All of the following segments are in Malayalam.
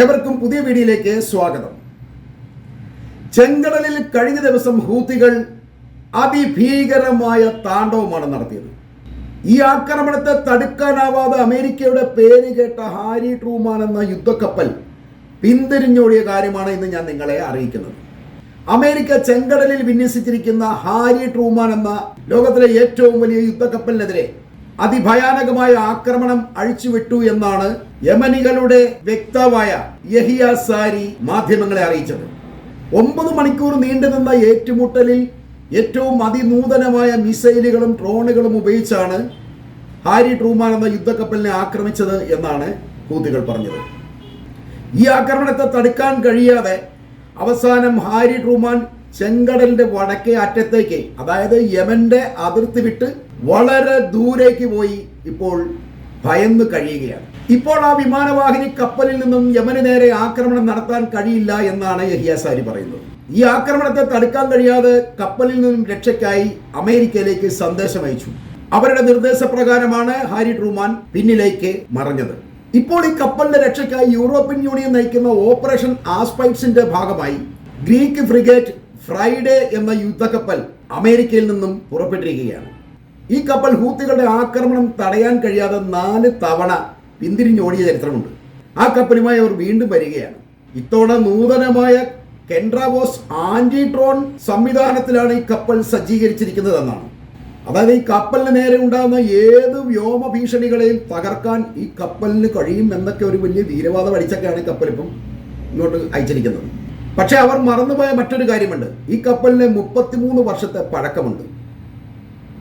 ഏവർക്കും പുതിയ വീഡിയോയിലേക്ക് സ്വാഗതം. ചെങ്കടലിൽ കഴിഞ്ഞ ദിവസം ഹൂത്തികൾ അതിഭീകരമായ താണ്ഡവമാണ് നടത്തിയത്. ഈ ആക്രമണത്തെ തടുക്കാനാവാതെ അമേരിക്കയുടെ പേര് കേട്ട ഹാരി ട്രൂമാൻ എന്ന യുദ്ധക്കപ്പൽ പിന്തിരിഞ്ഞോടിയ കാര്യമാണ് ഇന്ന് ഞാൻ നിങ്ങളെ അറിയിക്കുന്നത്. അമേരിക്ക ചെങ്കടലിൽ വിന്യസിച്ചിരിക്കുന്ന ഹാരി ട്രൂമാൻ എന്ന ലോകത്തിലെ ഏറ്റവും വലിയ യുദ്ധക്കപ്പലിനെതിരെ അതിഭയാനകമായ ആക്രമണം അഴിച്ചുവിട്ടു എന്നാണ് യമനികളുടെ വ്യക്തമായ യഹിയ സാരി മാധ്യമങ്ങളെ അറിയിച്ചത്. ഒമ്പത് മണിക്കൂർ നീണ്ടുനിന്ന ഏറ്റുമുട്ടലിൽ ഏറ്റവും അതിനൂതനമായ മിസൈലുകളും ഡ്രോണുകളും ഉപയോഗിച്ചാണ് ഹാരി ട്രൂമാൻ എന്ന യുദ്ധക്കപ്പലിനെ ആക്രമിച്ചത് എന്നാണ് ഹൂതികൾ പറഞ്ഞത്. ഈ ആക്രമണത്തെ തടുക്കാൻ കഴിയാതെ അവസാനം ഹാരി ട്രൂമാൻ ചെങ്കടലിന്റെ വടക്കേ അറ്റത്തേക്ക് അതായത് യമന്റെ അതിർത്തി വിട്ട് വളരെ ദൂരേക്ക് പോയി ഇപ്പോൾ ഭയന്ന് കഴിയുകയാണ്. ഇപ്പോൾ ആ വിമാനവാഹിനി കപ്പലിൽ നിന്നും യമന് നേരെ ആക്രമണം നടത്താൻ കഴിയില്ല എന്നാണ് യഹിയാസാരി പറയുന്നത്. ഈ ആക്രമണത്തെ തടുക്കാൻ കഴിയാതെ കപ്പലിൽ നിന്നും രക്ഷയ്ക്കായി അമേരിക്കയിലേക്ക് സന്ദേശം അയച്ചു. അവരുടെ നിർദ്ദേശപ്രകാരമാണ് ഹാരി ട്രൂമാൻ പിന്നിലേക്ക് മറഞ്ഞത്. ഇപ്പോൾ ഈ കപ്പലിന്റെ രക്ഷയ്ക്കായി യൂറോപ്യൻ യൂണിയൻ നയിക്കുന്ന ഓപ്പറേഷൻ ആസ്പൈറ്റ്സിന്റെ ഭാഗമായി ഗ്രീക്ക് ഫ്രിഗേറ്റ് ഫ്രൈഡേ എന്ന യുദ്ധക്കപ്പൽ അമേരിക്കയിൽ നിന്നും പുറപ്പെട്ടിരിക്കുകയാണ്. ഈ കപ്പൽ ഹൂത്തികളുടെ ആക്രമണം തടയാൻ കഴിയാതെ നാല് തവണ പിന്തിരിഞ്ഞോടിയ ചരിത്രമുണ്ട്. ആ കപ്പലുമായി അവർ വീണ്ടും വരികയാണ്. ഇത്തവണ നൂതനമായ കെൻഡ്രാവോസ് ആന്റിട്രോൺ സംവിധാനത്തിലാണ് ഈ കപ്പൽ സജ്ജീകരിച്ചിരിക്കുന്നതെന്നാണ്. അതായത് ഈ കപ്പലിന് നേരെ ഉണ്ടാകുന്ന ഏത് വ്യോമ ഭീഷണികളെയും തകർക്കാൻ ഈ കപ്പലിന് കഴിയും എന്നൊക്കെ ഒരു വലിയ ധീരവാദം അടിച്ചൊക്കെയാണ് ഈ കപ്പൽ ഇപ്പം ഇങ്ങോട്ട് അയച്ചിരിക്കുന്നത്. പക്ഷെ അവർ മറന്നുപോയ മറ്റൊരു കാര്യമുണ്ട്. ഈ കപ്പലിന് മുപ്പത്തിമൂന്ന് വർഷത്തെ പഴക്കമുണ്ട്.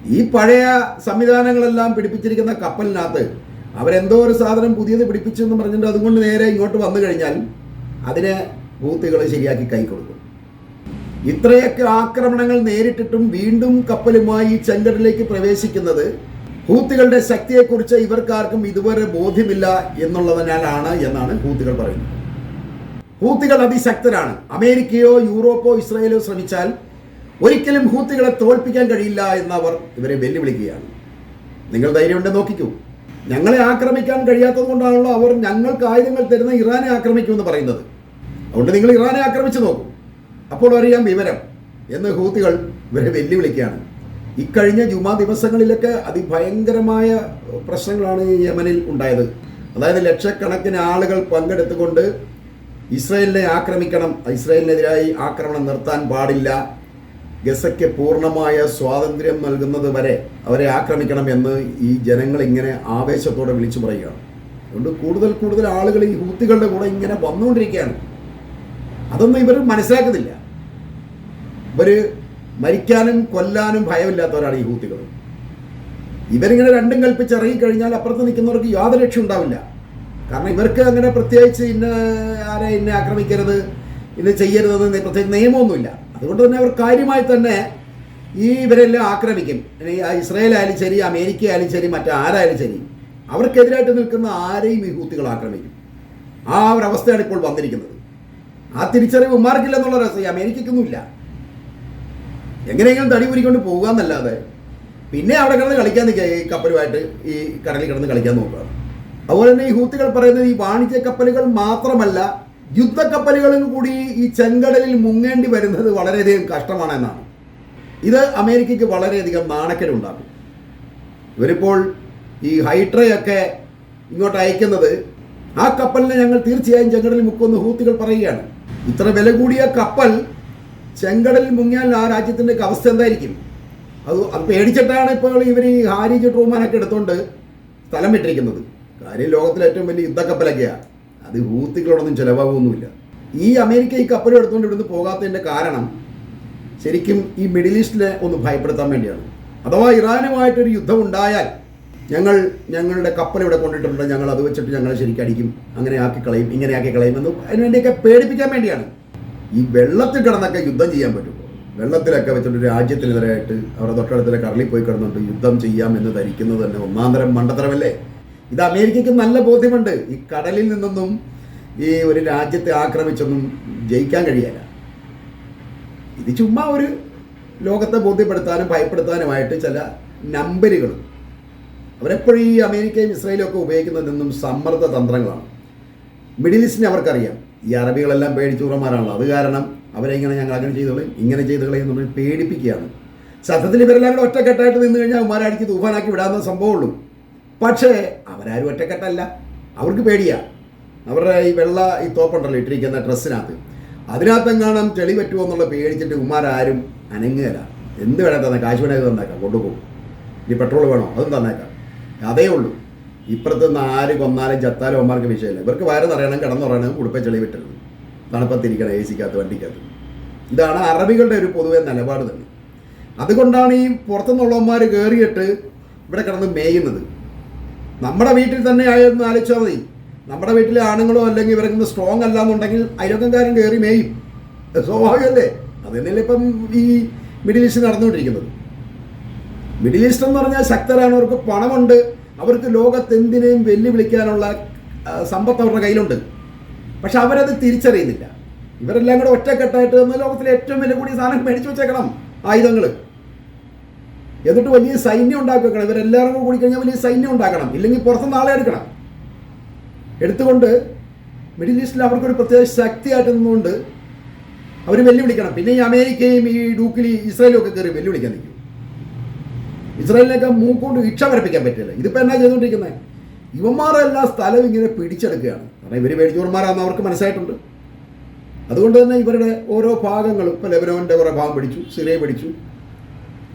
ഈ പഴയ സംവിധാനങ്ങളെല്ലാം പിടിപ്പിച്ചിരിക്കുന്ന കപ്പലിനകത്ത് അവരെന്തോ ഒരു സാധനം പുതിയത് പിടിപ്പിച്ചു എന്ന് പറഞ്ഞിട്ട് അതുകൊണ്ട് നേരെ ഇങ്ങോട്ട് വന്നു കഴിഞ്ഞാൽ അതിനെ ബൂത്തുകൾ ശരിയാക്കി കൈ കൊടുക്കും. ഇത്രയൊക്കെ ആക്രമണങ്ങൾ നേരിട്ടിട്ടും വീണ്ടും കപ്പലുമായി ചെങ്കടലിലേക്ക് പ്രവേശിക്കുന്നത് ഹൂത്തുകളുടെ ശക്തിയെക്കുറിച്ച് ഇവർക്കാർക്കും ഇതുവരെ ബോധ്യമില്ല എന്നുള്ളതിനാലാണ് എന്നാണ് ഹൂത്തുകൾ പറയുന്നത്. ഹൂത്തുകൾ അതിശക്തരാണ്. അമേരിക്കയോ യൂറോപ്പോ ഇസ്രായേലോ ശ്രമിച്ചാൽ ഒരിക്കലും ഹൂത്തികളെ തോൽപ്പിക്കാൻ കഴിയില്ല എന്ന് അവർ ഇവരെ വെല്ലുവിളിക്കുകയാണ്. നിങ്ങൾ ധൈര്യമുണ്ട് നോക്കിക്കൂ. ഞങ്ങളെ ആക്രമിക്കാൻ കഴിയാത്തത് കൊണ്ടാണല്ലോ അവർ ഞങ്ങൾക്ക് ആയുധങ്ങൾ തരുന്ന ഇറാനെ ആക്രമിക്കുമെന്ന് പറയുന്നത്. അതുകൊണ്ട് നിങ്ങൾ ഇറാനെ ആക്രമിച്ചു നോക്കൂ. അപ്പോൾ അറിയാം വിവരം എന്ന് ഹൂത്തികൾ ഇവരെ വെല്ലുവിളിക്കുകയാണ്. ഇക്കഴിഞ്ഞ ജുമാ ദിവസങ്ങളിലൊക്കെ അതിഭയങ്കരമായ പ്രശ്നങ്ങളാണ് യമനിൽ ഉണ്ടായത്. അതായത് ലക്ഷക്കണക്കിന് ആളുകൾ പങ്കെടുത്തുകൊണ്ട് ഇസ്രായേലിനെ ആക്രമിക്കണം ഇസ്രായേലിനെതിരായി ആക്രമണം നിർത്താൻ പാടില്ല ഗസയ്ക്ക് പൂർണമായ സ്വാതന്ത്ര്യം നൽകുന്നത് വരെ അവരെ ആക്രമിക്കണം എന്ന് ഈ ജനങ്ങൾ ഇങ്ങനെ ആവേശത്തോടെ വിളിച്ചു പറയുകയാണ്. അതുകൊണ്ട് കൂടുതൽ കൂടുതൽ ആളുകൾ ഈ ഹൂത്തികളുടെ കൂടെ ഇങ്ങനെ വന്നുകൊണ്ടിരിക്കുകയാണ്. അതൊന്നും ഇവർ മനസ്സിലാക്കുന്നില്ല. ഇവർ മരിക്കാനും കൊല്ലാനും ഭയമില്ലാത്തവരാണ് ഈ ഹൂത്തികൾ. ഇവരിങ്ങനെ രണ്ടും കൽപ്പിച്ച് ഇറങ്ങിക്കഴിഞ്ഞാൽ അപ്പുറത്ത് നിൽക്കുന്നവർക്ക് യാതൊരു രക്ഷ ഉണ്ടാവില്ല. കാരണം ഇവർക്ക് അങ്ങനെ പ്രത്യേകിച്ച് ഇന്ന ആരെ ഇന്നെ ആക്രമിക്കരുത് ഇത് ചെയ്യരുതെന്ന് പ്രത്യേകിച്ച് നിയമമൊന്നുമില്ല. അതുകൊണ്ട് തന്നെ അവർ കാര്യമായി തന്നെ ഈ ഇവരെല്ലാം ആക്രമിക്കും. ഇസ്രായേൽ ആയാലും ശരി അമേരിക്ക ആയാലും ശരി മറ്റാരായാലും ശരി അവർക്കെതിരായിട്ട് നിൽക്കുന്ന ആരെയും ഈ ഹൂത്തികൾ ആക്രമിക്കും. ആ ഒരു അവസ്ഥയാണ് ഇപ്പോൾ വന്നിരിക്കുന്നത്. ആ തിരിച്ചറിവ് ഉമ്മാർക്കില്ല എന്നുള്ള രസം. അമേരിക്കയ്ക്കൊന്നുമില്ല. എങ്ങനെയെങ്കിലും തടി ഊരിക്കൊണ്ട് പോകാന്നല്ലാതെ പിന്നെ അവിടെ കിടന്ന് കളിക്കാൻ നിൽക്കുക. ഈ കപ്പലുമായിട്ട് ഈ കടലിൽ കിടന്ന് കളിക്കാൻ നോക്കുക. അതുപോലെ തന്നെ ഈ ഹൂത്തികൾ പറയുന്നത് ഈ വാണിജ്യ കപ്പലുകൾ മാത്രമല്ല യുദ്ധക്കപ്പലുകളും കൂടി ഈ ചെങ്കടലിൽ മുങ്ങേണ്ടി വരുന്നത് വളരെയധികം കഷ്ടമാണ് എന്നാണ്. ഇത് അമേരിക്കയ്ക്ക് വളരെയധികം നാണക്കേടുണ്ടാക്കും. ഇവരിപ്പോൾ ഈ ഹൈട്രയൊക്കെ ഇങ്ങോട്ട് അയക്കുന്നത് ആ കപ്പലിനെ ഞങ്ങൾ തീർച്ചയായും ചെങ്കടലിൽ മുക്കുമെന്ന് ഹൂത്തികൾ പറയുകയാണ്. ഇത്ര വില കൂടിയ കപ്പൽ ചെങ്കടലിൽ മുങ്ങിയാൽ ആ രാജ്യത്തിന്റെ അവസ്ഥ എന്തായിരിക്കും? അത് അത് പേടിച്ചിട്ടാണ് ഇപ്പോൾ ഇവർ ഈ ഹാരിജ് ട്രൂമാനൊക്കെ എടുത്തുകൊണ്ട് സ്ഥലം വിട്ടിരിക്കുന്നത്. കാര്യം ലോകത്തിലെ ഏറ്റവും വലിയ യുദ്ധക്കപ്പലൊക്കെയാണ്. അത് ഹൂത്തികളോടൊന്നും ചിലവാകുമൊന്നുമില്ല. ഈ അമേരിക്ക ഈ കപ്പലും എടുത്തുകൊണ്ട് ഇവിടുന്ന് പോകാത്തതിന്റെ കാരണം ശരിക്കും ഈ മിഡിൽ ഈസ്റ്റിനെ ഒന്ന് ഭയപ്പെടുത്താൻ വേണ്ടിയാണ്. അഥവാ ഇറാനുമായിട്ടൊരു യുദ്ധം ഉണ്ടായാൽ ഞങ്ങൾ ഞങ്ങളുടെ കപ്പൽ ഇവിടെ കൊണ്ടിട്ടുണ്ട് ഞങ്ങൾ അത് വെച്ചിട്ട് ഞങ്ങളെ ശരിക്കും അടിക്കും അങ്ങനെ ആക്കി കളയും ഇങ്ങനെ ആക്കി കളയും എന്ന് അതിനുവേണ്ടിയൊക്കെ പേടിപ്പിക്കാൻ വേണ്ടിയാണ്. ഈ വെള്ളത്തിൽ കിടന്നൊക്കെ യുദ്ധം ചെയ്യാൻ പറ്റുമോ വെള്ളത്തിലൊക്കെ വെച്ചിട്ട് രാജ്യത്തിനെതിരായിട്ട് അവരുടെ തൊട്ടടുത്തിലെ കടലിൽ പോയി കിടന്നിട്ട് യുദ്ധം ചെയ്യാം എന്ന് ധരിക്കുന്നത് തന്നെ ഒന്നാന്തരം മണ്ടത്തരമല്ലേ? ഇത് അമേരിക്കയ്ക്ക് നല്ല ബോധ്യമുണ്ട്. ഈ കടലിൽ നിന്നൊന്നും ഈ ഒരു രാജ്യത്തെ ആക്രമിച്ചൊന്നും ജയിക്കാൻ കഴിയില്ല ഇത് ചുമ്മാ ഒരു ലോകത്തെ ബോധ്യപ്പെടുത്താനും ഭയപ്പെടുത്താനുമായിട്ട് ചില നമ്പരുകളും. അവരെപ്പോഴും ഈ അമേരിക്കയും ഇസ്രായേലും ഒക്കെ ഉപയോഗിക്കുന്നതെന്നും സമ്മർദ്ദ തന്ത്രങ്ങളാണ്. മിഡിൽ ഈസ്റ്റിനെ അവർക്കറിയാം. ഈ അറബികളെല്ലാം പേടിച്ചൂറന്മാരാണല്ലോ അത് കാരണം അവരെ ഇങ്ങനെ ഞങ്ങൾ അങ്ങനെ ചെയ്തോളെ ഇങ്ങനെ ചെയ്തോളെ എന്ന് പറഞ്ഞ് പേടിപ്പിക്കുകയാണ്. സത്യത്തിൽ ഇവരെല്ലാം കൂടെ ഒറ്റക്കെട്ടായിട്ട് നിന്ന് കഴിഞ്ഞാൽ അവന്മാരടിച്ച് തൂഫാനാക്കി വിടാവുന്ന സംഭവമുള്ളൂ പക്ഷേ അവരാരും ഒറ്റക്കെട്ടല്ല. അവർക്ക് പേടിയാ. അവരുടെ ഈ വെള്ള ഈ തോപ്പുണ്ടല്ലോ ഇട്ടിരിക്കുന്ന ഡ്രസ്സിനകത്ത്. അതിനകത്തെങ്ങാനും ചെളി പറ്റുമോ എന്നുള്ള പേടിച്ചിട്ട് ഉമ്മാരാരും അനങ്ങുകയില്ല എന്ത് വേണേ തന്നെ കാശ് വേണേ തന്നേക്കാം. കൊണ്ടുപോകും. ഇനി പെട്രോൾ വേണോ? അതും തന്നേക്കാം. അതേ ഉള്ളൂ. ഇപ്പുറത്ത് നിന്ന് ആര് കൊന്നാലും ചത്താലും അമ്മമാർക്ക് വിഷയമില്ല. ഇവർക്ക് വയറ് നിറയണം കിടന്നുറയണം ഉടുപ്പ ചെളി വിട്ടരുത്. തണുപ്പത്തിരിക്കണം എ സിക്കകത്ത് വണ്ടിക്കകത്ത്. ഇതാണ് അറബികളുടെ ഒരു പൊതുവെ നിലപാട് തന്നെ. അതുകൊണ്ടാണ് ഈ പുറത്തുനിന്നുള്ളവന്മാർ കയറിയിട്ട് ഇവിടെ കിടന്ന് മേയുന്നത്. നമ്മുടെ വീട്ടിൽ തന്നെ ആയിരുന്നു ആലോചിച്ചാൽ മതി. നമ്മുടെ വീട്ടിലെ ആണുങ്ങളോ അല്ലെങ്കിൽ ഇവരൊന്നും സ്ട്രോങ് അല്ല എന്നുണ്ടെങ്കിൽ അയൽവക്കംകാരൻ കയറി മേയും. സ്വാഭാവികമല്ലേ? അത് തന്നെയല്ലേ ഇപ്പം ഈ മിഡിൽ ഈസ്റ്റ് നടന്നുകൊണ്ടിരിക്കുന്നത്? മിഡിൽ ഈസ്റ്റ് എന്ന് പറഞ്ഞാൽ ശക്തരാണ് അവർക്ക് പണമുണ്ട്. അവർക്ക് ലോകത്തെന്തിനേയും വെല്ലുവിളിക്കാനുള്ള സമ്പത്ത് അവരുടെ കയ്യിലുണ്ട്. പക്ഷെ അവരത് തിരിച്ചറിയുന്നില്ല. ഇവരെല്ലാം കൂടെ ഒറ്റക്കെട്ടായിട്ട് ലോകത്തിലെ ഏറ്റവും വില കൂടിയ സാധനം മേടിച്ചു വെച്ചേക്കണം ആയുധങ്ങൾ എന്നിട്ട് വലിയ സൈന്യം ഉണ്ടാക്കി വെക്കണം ഇവരെല്ലാവരും കൂടി കഴിഞ്ഞാൽ വലിയ സൈന്യം ഉണ്ടാക്കണം. ഇല്ലെങ്കിൽ പുറത്തുനിന്ന് ആളെ എടുക്കണം. എടുത്തുകൊണ്ട് മിഡിൽ ഈസ്റ്റിൽ അവർക്കൊരു പ്രത്യേക ശക്തിയായിട്ട് നിന്നുകൊണ്ട് അവർ വെല്ലുവിളിക്കണം. പിന്നെ ഈ അമേരിക്കയും ഈ ഡൂക്കിലി ഇസ്രായേലും ഒക്കെ കയറി വെല്ലുവിളിക്കാൻ നിൽക്കും. ഇസ്രായേലിനൊക്കെ മൂക്കൊണ്ട് ഇക്ഷ വരപ്പിക്കാൻ പറ്റില്ല. ഇതിപ്പോൾ എന്നാ ചെയ്തുകൊണ്ടിരിക്കുന്നത്? ഇവന്മാരെല്ലാം സ്ഥലം ഇങ്ങനെ പിടിച്ചെടുക്കുകയാണ്. കാരണം ഇവർ മേടിച്ചോർമാരാന്ന് അവർക്ക് മനസ്സായിട്ടുണ്ട് അതുകൊണ്ട് തന്നെ ഇവരുടെ ഓരോ ഭാഗങ്ങളും ഇപ്പോൾ ലെബനോന്റെ കുറേ ഭാഗം പിടിച്ചു സിറിയ പിടിച്ചു.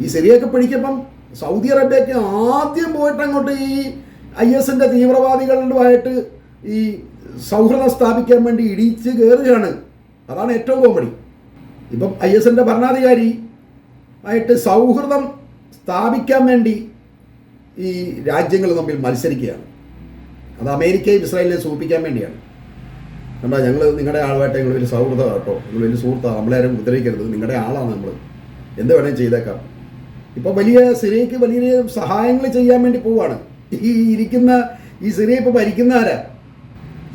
ഈ സിറിയൊക്കെ പിടിക്കപ്പം സൗദി അറേബ്യക്ക് ആദ്യം പോയിട്ട് അങ്ങോട്ട് ഈ ഐ എസിന്റെ തീവ്രവാദികളുമായിട്ട് ഈ സൗഹൃദം സ്ഥാപിക്കാൻ വേണ്ടി ഇടിച്ച് കയറുകയാണ് അതാണ് ഏറ്റവും കോമഡി. ഇപ്പം ഐ എസിന്റെ ഭരണാധികാരി ആയിട്ട് സൗഹൃദം സ്ഥാപിക്കാൻ വേണ്ടി ഈ രാജ്യങ്ങൾ തമ്മിൽ മത്സരിക്കുകയാണ്. അത് അമേരിക്കയും ഇസ്രായേലിനെ സൂപ്പിക്കാൻ വേണ്ടിയാണ്. കണ്ടാ ഞങ്ങൾ നിങ്ങളുടെ ആളുമായിട്ട് ഞങ്ങൾ വലിയ സൗഹൃദമാണ് കേട്ടോ. നിങ്ങൾ വലിയ സുഹൃത്താണ് നമ്മളാരും ഉപദ്രവിക്കരുത്. നിങ്ങളുടെ ആളാണ് നമ്മൾ എന്ത് വേണേലും ചെയ്തേക്കാം. ഇപ്പോൾ വലിയ സിറിയക്ക് വലിയ സഹായങ്ങൾ ചെയ്യാൻ വേണ്ടി പോവാണ്. ഈ ഇരിക്കുന്ന ഈ സിറിയ ഇപ്പോൾ ഭരിക്കുന്ന ആരാ?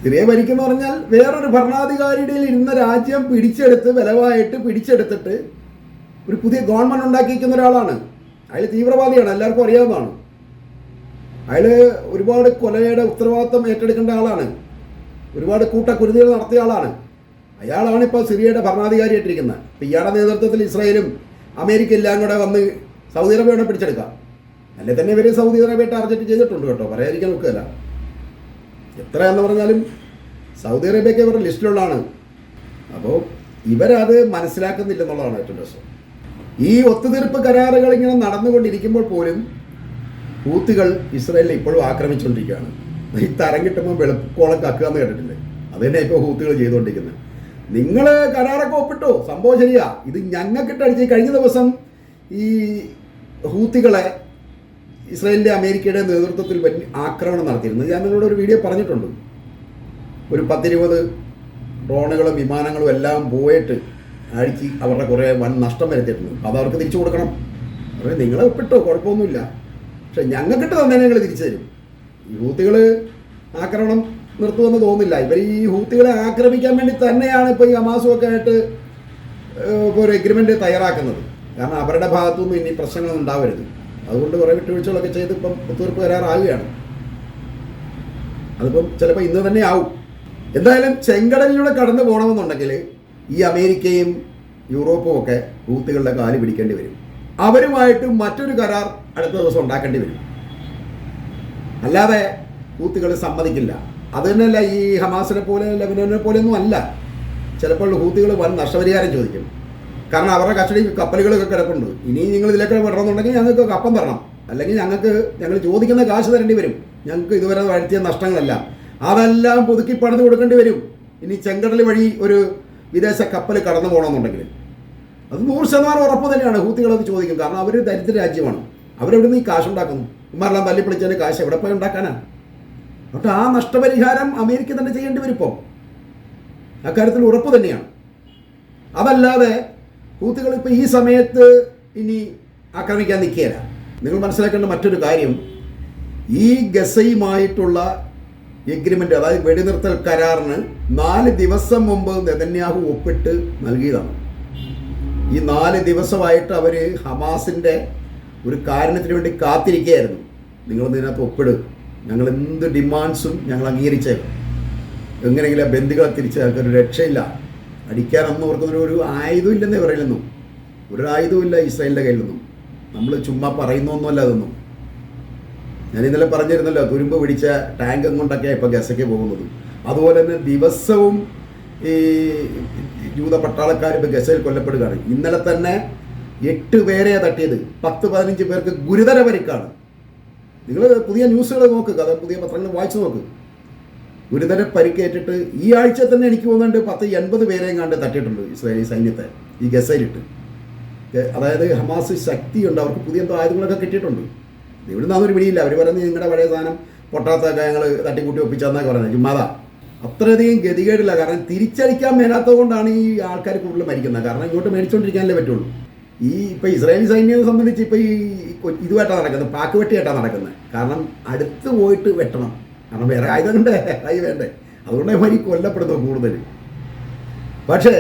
സിറിയ ഭരിക്കുന്ന പറഞ്ഞാൽ വേറൊരു ഭരണാധികാരിയുടെ ഇരുന്ന രാജ്യം പിടിച്ചെടുത്ത് ബലമായിട്ട് പിടിച്ചെടുത്തിട്ട് ഒരു പുതിയ ഗവൺമെന്റ് ഉണ്ടാക്കിയിരിക്കുന്ന ഒരാളാണ്. അയാൾ തീവ്രവാദിയാണ് എല്ലാവർക്കും അറിയാവുന്നതാണ്. അയാൾ ഒരുപാട് കൊലയുടെ ഉത്തരവാദിത്വം ഏറ്റെടുക്കേണ്ട ആളാണ്. ഒരുപാട് കൂട്ടക്കുരുതികൾ നടത്തിയ ആളാണ്. അയാളാണ് ഇപ്പോൾ സിറിയയുടെ ഭരണാധികാരിയായിട്ടിരിക്കുന്നത്. ഇപ്പം ഇയാളുടെ നേതൃത്വത്തിൽ ഇസ്രായേലും അമേരിക്ക എല്ലാം കൂടെ വന്ന് സൗദി അറേബ്യയുടെ പിടിച്ചെടുക്കാം. അല്ലെ തന്നെ ഇവർ സൗദി അറേബ്യ ടാർഗറ്റ് ചെയ്തിട്ടുണ്ട് കേട്ടോ. പറയാതിരിക്കാൻ നോക്കുകയല്ല. എത്രയാന്ന് പറഞ്ഞാലും സൗദി അറേബ്യക്ക് ഇവരുടെ ലിസ്റ്റിലുള്ളതാണ് അപ്പോൾ ഇവരത് മനസ്സിലാക്കുന്നില്ലെന്നുള്ളതാണ് ഏറ്റവും രസം. ഈ ഒത്തുതീർപ്പ് കരാറുകൾ ഇങ്ങനെ നടന്നുകൊണ്ടിരിക്കുമ്പോൾ പോലും ഹൂത്തുകൾ ഇസ്രായേലിനെ ഇപ്പോഴും ആക്രമിച്ചുകൊണ്ടിരിക്കുകയാണ്. ഈ തരം കിട്ടുമ്പോൾ വെളുപ്പോളം കക്കുക എന്ന് കേട്ടിട്ടില്ലേ? അത് തന്നെ ഇപ്പോൾ ഹൂത്തുകൾ ചെയ്തുകൊണ്ടിരിക്കുന്നത്. നിങ്ങൾ കരാറൊക്കെ ഒപ്പിട്ടോ? സംഭവം ശരിയാ. ഇത് ഞങ്ങൾക്കിട്ടടിച്ച് കഴിഞ്ഞ ദിവസം ഈ ഹൂത്തികളെ ഇസ്രായേലിന്റെ അമേരിക്കയുടെ നേതൃത്വത്തിൽ വലിയ ആക്രമണം നടത്തിയിരുന്നു. ഞാൻ നിങ്ങളോട് ഒരു വീഡിയോ പറഞ്ഞിട്ടുണ്ട്. ഒരു പത്തിരുപത് ഡ്രോണുകളും വിമാനങ്ങളും എല്ലാം പോയിട്ട് അഴിച്ച് അവരുടെ കുറേ വൻ നഷ്ടം വരുത്തിയിട്ടുണ്ട്. അത് അവർക്ക് തിരിച്ചു കൊടുക്കണം. അവർ നിങ്ങളെ ഒപ്പിട്ടോ കുഴപ്പമൊന്നുമില്ല. പക്ഷെ ഞങ്ങൾക്കിട്ട് തന്നെ നിങ്ങൾ തിരിച്ചു തരും. ഈ ഹൂത്തികൾ ആക്രമണം നിർത്തുമെന്ന് തോന്നുന്നില്ല. ഇവർ ഈ ഹൂത്തികളെ ആക്രമിക്കാൻ വേണ്ടി തന്നെയാണ് ഇപ്പോൾ ഈ ഹമാസും ഒക്കെ ആയിട്ട് ഇപ്പോൾ ഒരു എഗ്രിമെന്റ് തയ്യാറാക്കുന്നത്. കാരണം അവരുടെ ഭാഗത്തുനിന്നും ഇനി പ്രശ്നങ്ങൾ ഉണ്ടാവരുത്. അതുകൊണ്ട് കുറേ വിട്ടുവീഴ്ചകളൊക്കെ ചെയ്ത് ഇപ്പം ഒത്തുതീർപ്പ് കരാറാവുകയാണ് അതിപ്പം ചിലപ്പോൾ ഇന്ന് തന്നെ ആവും. എന്തായാലും ചെങ്കടലിലൂടെ കടന്നു പോകണമെന്നുണ്ടെങ്കിൽ ഈ അമേരിക്കയും യൂറോപ്പും ഒക്കെ ഹൂത്തുകളുടെ കാൽ പിടിക്കേണ്ടി വരും. അവരുമായിട്ട് മറ്റൊരു കരാർ അടുത്ത ദിവസം ഉണ്ടാക്കേണ്ടി വരും. അല്ലാതെ ഹൂത്തുകൾ സമ്മതിക്കില്ല. അത് തന്നെയല്ല ഈ ഹമാസിനെ പോലെ ലബനോനെ പോലെയൊന്നും അല്ല. ചിലപ്പോൾ ഹൂത്തുകൾ വൻ നഷ്ടപരിഹാരം ചോദിക്കും. കാരണം അവരുടെ കസ്റ്റഡി കപ്പലുകളൊക്കെ കിടപ്പുണ്ട്. ഇനി നിങ്ങൾ ഇതിലേക്ക് വിടണമെന്നുണ്ടെങ്കിൽ ഞങ്ങൾക്ക് കപ്പം തരണം അല്ലെങ്കിൽ ഞങ്ങൾക്ക് ഞങ്ങൾ ചോദിക്കുന്ന കാശ് തരേണ്ടി വരും. ഞങ്ങൾക്ക് ഇതുവരെ വരുത്തിയ നഷ്ടങ്ങളെല്ലാം. അതെല്ലാം പുതുക്കി പണിത് കൊടുക്കേണ്ടി വരും. ഇനി ചെങ്കടൽ വഴി ഒരു വിദേശ കപ്പൽ കടന്നു പോകണമെന്നുണ്ടെങ്കിൽ. അത് നൂറ് ശതമാനം ഉറപ്പ് തന്നെയാണ്. ഹൂത്തികളത് ചോദിക്കും. കാരണം അവർ ദരിദ്ര രാജ്യമാണ്. അവരെവിടെ നിന്ന് ഈ കാശ് ഉണ്ടാക്കുന്നു? ഉമ്മാരെല്ലാം തല്ലിപ്പൊളിച്ചതിന് കാശ് എവിടെ പോയി ഉണ്ടാക്കാനാണ് എന്നിട്ട് ആ നഷ്ടപരിഹാരം അമേരിക്ക തന്നെ ചെയ്യേണ്ടി വരും ഇപ്പോൾ അക്കാര്യത്തിൽ ഉറപ്പ് തന്നെയാണ്. അതല്ലാതെ ഹൂത്തുകൾ ഇപ്പോൾ ഈ സമയത്ത് ഇനി ആക്രമിക്കാൻ നിൽക്കുകയില്ല. നിങ്ങൾ മനസ്സിലാക്കേണ്ട മറ്റൊരു കാര്യം ഈ ഗസയുമായിട്ടുള്ള എഗ്രിമെന്റ് അതായത് വെടിനിർത്തൽ കരാറിന് നാല് ദിവസം മുമ്പ് നെതന്യാഹു ഒപ്പിട്ട് നൽകിയതാണ്. ഈ നാല് ദിവസമായിട്ട് അവർ ഹമാസിന്റെ ഒരു കാരണത്തിന് വേണ്ടി കാത്തിരിക്കുകയായിരുന്നു. നിങ്ങൾ ഇതിനകത്ത് ഒപ്പിട്? ഞങ്ങൾ എന്ത് ഡിമാൻഡ്സും ഞങ്ങൾ അംഗീകരിച്ചേക്കും. എങ്ങനെയെങ്കിലും ആ ബന്ദികളെ തിരിച്ചാക്കാൻ ഒരു രക്ഷയില്ല. അടിക്കാനൊന്നും ഓർക്കുന്നൊരു ഒരു ആയുധം ഇല്ലെന്നേ പറയുന്നു ഒരു ആയുധവും ഇല്ല ഇസ്രായേലിന്റെ കയ്യിലൊന്നും. നമ്മൾ ചുമ്മാ പറയുന്നൊന്നുമല്ല അതൊന്നും. ഞാൻ ഇന്നലെ പറഞ്ഞിരുന്നല്ലോ തുരുമ്പ് പിടിച്ച ടാങ്ക് കൊണ്ടൊക്കെ ഇപ്പോൾ ഗസയ്ക്ക് പോകുന്നത്. അതുപോലെ തന്നെ ദിവസവും ഈ ജൂത പട്ടാളക്കാർ ഇപ്പോൾ ഗസയിൽ കൊല്ലപ്പെടുകയാണ്. ഇന്നലെ തന്നെ എട്ട് പേരെ തട്ടിയത്. പത്ത് പതിനഞ്ച് പേർക്ക് ഗുരുതര പരിക്കാണ്. നിങ്ങൾ പുതിയ ന്യൂസുകൾ നോക്കുക അത് പുതിയ പത്രങ്ങൾ വായിച്ചു നോക്ക്. ഗുരുതര പരിക്കേറ്റിട്ട് ഈ ആഴ്ച തന്നെ എനിക്ക് തോന്നുന്നുണ്ട് പത്ത് എൺപത് പേരെയും കണ്ട് തട്ടിയിട്ടുണ്ട് ഇസ്രായേലി സൈന്യത്തെ ഈ ഗസയിലിട്ട്. അതായത് ഹമാസ് ശക്തിയുണ്ട് അവർക്ക് പുതിയ എന്തോ ആയുധങ്ങളൊക്കെ കിട്ടിയിട്ടുണ്ട്. ഇവിടുന്ന് അതൊരു പിടിയില്ല. അവർ പറയുന്നത് നിങ്ങളുടെ പഴയ സാധനം പൊട്ടാത്തൊക്കെ ഞങ്ങൾ തട്ടിക്കൂട്ടി ഒപ്പിച്ചെന്നൊക്കെ പറയുന്നത്. ചുമ്മാതാ. അത്രയധികം ഗതികേടില്ല. കാരണം തിരിച്ചടിക്കാൻ മേലാത്തത് കൊണ്ടാണ് ഈ ആൾക്കാർ കൂടുതൽ മരിക്കുന്നത്. കാരണം ഇങ്ങോട്ട് മേടിച്ചുകൊണ്ടിരിക്കാനല്ലേ പറ്റുള്ളൂ. ഈ ഇപ്പം ഇസ്രായേലി സൈന്യത്തെ സംബന്ധിച്ച് ഇപ്പം ഈ ഇതുമായിട്ടാണ് നടക്കുന്നത്. പാക്ക് വെട്ടിയായിട്ടാണ് നടക്കുന്നത്. കാരണം അടുത്ത് പോയിട്ട് വെട്ടണം. കാരണം വേറെ ആയുധം കണ്ടേ ആയി വേണ്ടേ. അതുകൊണ്ട് മരി കൊല്ലപ്പെടുന്നത് കൂടുതൽ പക്ഷേ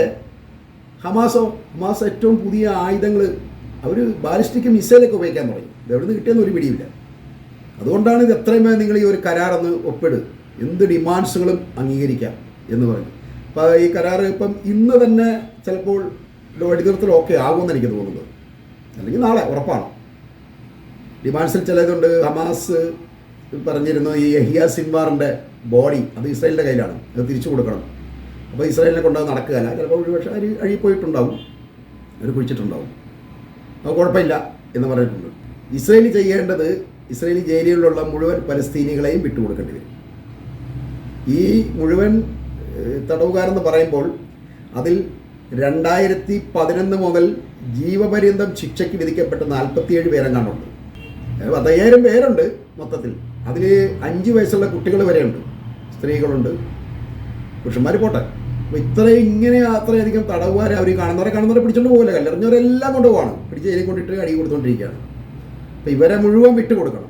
ഹമാസോ ഹമാസ് ഏറ്റവും പുതിയ ആയുധങ്ങൾ അവർ ബാലിസ്റ്റിക് മിസൈലൊക്കെ ഉപയോഗിക്കാൻ തുടങ്ങി. ഇത് എവിടെ നിന്ന് കിട്ടിയെന്ന് ഒരു പിടിയില്ല അതുകൊണ്ടാണ് ഇത് എത്രയും വേഗം നിങ്ങൾ ഈ ഒരു കരാറെന്ന് ഒപ്പിട്. എന്ത് ഡിമാൻഡ്സുകളും അംഗീകരിക്കാം എന്ന് പറഞ്ഞു. അപ്പോൾ ഈ കരാർ ഇപ്പം ഇന്ന് തന്നെ ചിലപ്പോൾ വഴിതീർത്തൽ ഓക്കെ ആകുമെന്ന് എനിക്ക് തോന്നുന്നത് അല്ലെങ്കിൽ നാളെ ഉറപ്പാണ്. ഡിമാൻഡ്സിൽ ചിലതുണ്ട് ഹമാസ് പറഞ്ഞിരുന്നു ഈ യഹിയ സിൻവാറിന്റെ ബോഡി അത് ഇസ്രായേലിന്റെ കയ്യിലാണ്. അത് തിരിച്ചു കൊടുക്കണം. അപ്പോൾ ഇസ്രായേലിനെ കൊണ്ടത് നടക്കുകയല്ല. ചിലപ്പോൾ ഒരുപക്ഷെ അരി അഴിപ്പോയിട്ടുണ്ടാവും. അവർ കുഴിച്ചിട്ടുണ്ടാവും. അത് കുഴപ്പമില്ല എന്ന് പറഞ്ഞിട്ടുണ്ട്. ഇസ്രയേൽ ചെയ്യേണ്ടത് ഇസ്രയേലി ജയിലിലുള്ള മുഴുവൻ പലസ്തീനികളെയും വിട്ടുകൊടുക്കേണ്ടി വരും. ഈ മുഴുവൻ തടവുകാരെന്ന് പറയുമ്പോൾ അതിൽ രണ്ടായിരത്തി പതിനൊന്ന് മുതൽ ജീവപര്യന്തം ശിക്ഷയ്ക്ക് വിധിക്കപ്പെട്ട നാൽപ്പത്തിയേഴ് പേരെങ്ങാണ്ടുണ്ട്. ഏഹ്, പത്തയ്യായിരം പേരുണ്ട്. മൊത്തത്തിൽ. അതിൽ അഞ്ച് വയസ്സുള്ള കുട്ടികൾ വരെയുണ്ട്. സ്ത്രീകളുണ്ട്. പുരുഷന്മാർ പോട്ടെ. അപ്പോൾ ഇത്രയും ഇങ്ങനെ അത്രയധികം തടവുകാർ അവർ കാണുന്നവരെ കാണുന്നവരെ പിടിച്ചോണ്ട് പോകില്ല കല്ലെറിഞ്ഞവരെല്ലാം പോകണം പിടിച്ച് ജയിലിൽ കൊണ്ടിട്ട് അടി കൊടുത്തുകൊണ്ടിരിക്കുകയാണ് അപ്പോൾ ഇവരെ മുഴുവൻ വിട്ടു കൊടുക്കണം.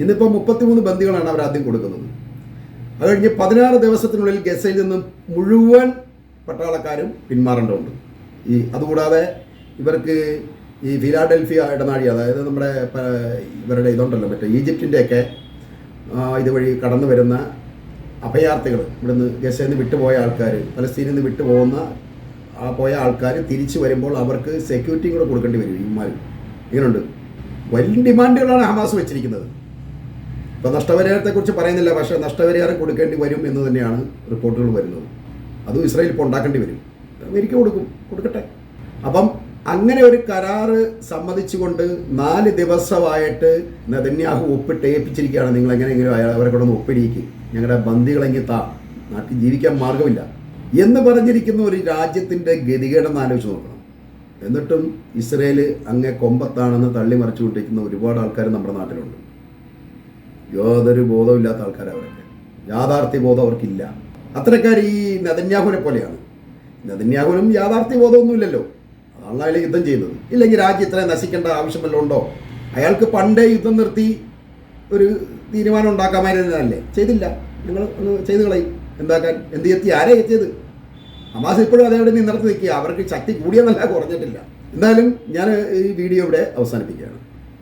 ഇന്നിപ്പോൾ മുപ്പത്തിമൂന്ന് ബന്ദികളാണ് അവർ ആദ്യം കൊടുക്കുന്നത്. അത് കഴിഞ്ഞ് പതിനാറ് ദിവസത്തിനുള്ളിൽ ഗസയിൽ നിന്നും മുഴുവൻ പട്ടാളക്കാരും പിന്മാറേണ്ടതുണ്ട്. ഈ അതുകൂടാതെ ഇവർക്ക് ഈ ഫിലാഡൽഫിയ ഇടനാഴി അതായത് നമ്മുടെ ഇവരുടെ ഇതുണ്ടല്ലോ മറ്റേ ഈജിപ്തിന്റെയൊക്കെ ഇതുവഴി കടന്നു വരുന്ന അഭയാർത്ഥികൾ ഇവിടുന്ന് ഗസയിൽ നിന്ന് വിട്ടുപോയ ആൾക്കാർ പലസ്തീനിൽ നിന്ന് വിട്ടുപോകുന്ന പോയ ആൾക്കാർ തിരിച്ചു വരുമ്പോൾ അവർക്ക് സെക്യൂരിറ്റിയും കൂടെ കൊടുക്കേണ്ടി വരും ഇമാർ ഇങ്ങനെയുണ്ട് വലിയ ഡിമാൻഡുകളാണ് ഹമാസ് വെച്ചിരിക്കുന്നത്. ഇപ്പോൾ നഷ്ടപരിഹാരത്തെക്കുറിച്ച് പറയുന്നില്ല പക്ഷേ നഷ്ടപരിഹാരം കൊടുക്കേണ്ടി വരും എന്ന് തന്നെയാണ് റിപ്പോർട്ടുകൾ വരുന്നത്. അതും ഇസ്രായേൽ ഇപ്പോൾ ഉണ്ടാക്കേണ്ടി വരും. അമേരിക്ക കൊടുക്കും കൊടുക്കട്ടെ. അപ്പം അങ്ങനെ ഒരു കരാറ് സമ്മതിച്ചുകൊണ്ട് നാല് ദിവസമായിട്ട് നെതന്യാഹു ഒപ്പിട്ട് ഏൽപ്പിച്ചിരിക്കുകയാണ് നിങ്ങൾ എങ്ങനെയെങ്കിലും അയാൾ അവരെ കൊണ്ടൊന്ന് ഒപ്പിടിയിക്ക് ഞങ്ങളുടെ ബന്ദികളെങ്കിൽ താ. നാട്ടിൽ ജീവിക്കാൻ മാർഗമില്ല. എന്ന് പറഞ്ഞിരിക്കുന്ന ഒരു രാജ്യത്തിന്റെ ഗതികേടെന്ന് ആലോചിച്ച് നോക്കണം. എന്നിട്ടും ഇസ്രയേൽ അങ്ങേ കൊമ്പത്താണെന്ന് തള്ളി മറിച്ചുകൊണ്ടിരിക്കുന്ന ഒരുപാട് ആൾക്കാർ നമ്മുടെ നാട്ടിലുണ്ട്. യാതൊരു ബോധമില്ലാത്ത ആൾക്കാർ അവരൊക്കെ. യാഥാർത്ഥ്യ ബോധം അവർക്കില്ല. അത്തരക്കാർ ഈ നെതന്യാഹുവിനെ പോലെയാണ്. നെതന്യാഹുവിനും യാഥാർത്ഥ്യ ബോധമൊന്നുമില്ലല്ലോ. അയാൾ യുദ്ധം ചെയ്യുന്നത്. ഇല്ലെങ്കിൽ രാജ്യം ഇത്രയും നശിക്കേണ്ട ആവശ്യം വല്ലതും ഉണ്ടോ? അയാൾക്ക് പണ്ടേ യുദ്ധം നിർത്തി ഒരു തീരുമാനം ഉണ്ടാക്കാമായിരുന്നതല്ലേ? ചെയ്തില്ല. നിങ്ങൾ ഒന്ന് ചെയ്ത് കളയും. എന്താക്കാൻ? എന്ത് എത്തി ആരെ എത്തിയത് ഹമാസ് ഇപ്പോഴും അതേവിടെ നിർത്തി നിൽക്കുക അവർക്ക് ശക്തി കൂടിയെന്നല്ല കുറഞ്ഞിട്ടില്ല. എന്തായാലും ഞാൻ ഈ വീഡിയോ ഇവിടെ അവസാനിപ്പിക്കുകയാണ്.